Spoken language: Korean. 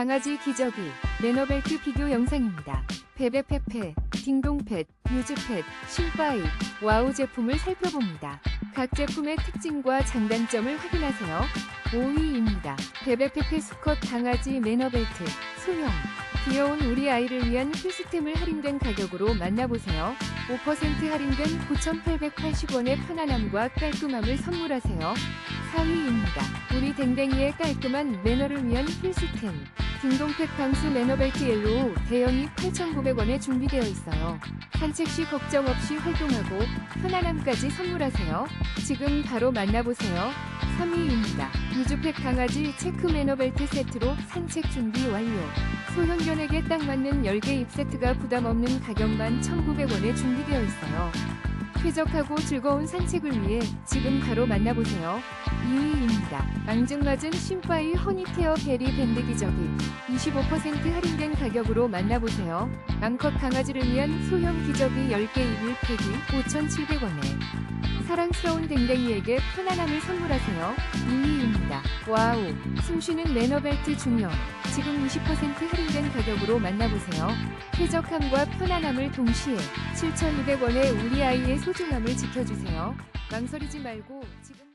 강아지 기저귀, 매너벨트 비교 영상입니다. 베베페페, 딩동펫, 유즈펫, 신바이, 와우 제품을 살펴봅니다. 각 제품의 특징과 장단점을 확인하세요. 5위입니다. 베베페페 수컷 강아지 매너벨트, 소형. 귀여운 우리 아이를 위한 필수템을 할인된 가격으로 만나보세요. 5% 할인된 9,880원의 편안함과 깔끔함을 선물하세요. 4위입니다. 우리 댕댕이의 깔끔한 매너를 위한 필수템. 딩동펫 방수 매너벨트 옐로우 대형이 8,900원에 준비되어 있어요. 산책 시 걱정 없이 활동하고 편안함까지 선물하세요. 지금 바로 만나보세요. 3위입니다. 유주팩 강아지 체크 매너벨트 세트로 산책 준비 완료. 소형견에게 딱 맞는 10개 입 세트가 부담 없는 가격만 1,900원에 준비되어 있어요. 쾌적하고 즐거운 산책을 위해 지금 바로 만나보세요. 2위입니다. 앙증맞은 신바이 허니케어 베리 밴드 기저귀 25% 할인된 가격으로 만나보세요. 암컷 강아지를 위한 소형 기저귀 10개 이불 팩이 5,700원에 사랑스러운 댕댕이에게 편안함을 선물하세요. 2위입니다. 와우! 숨쉬는 매너벨트 중형 지금 20% 할인된 가격으로 만나보세요. 쾌적함과 편안함을 동시에 7,200원에 우리 아이의 소중함을 지켜주세요. 망설이지 말고 지금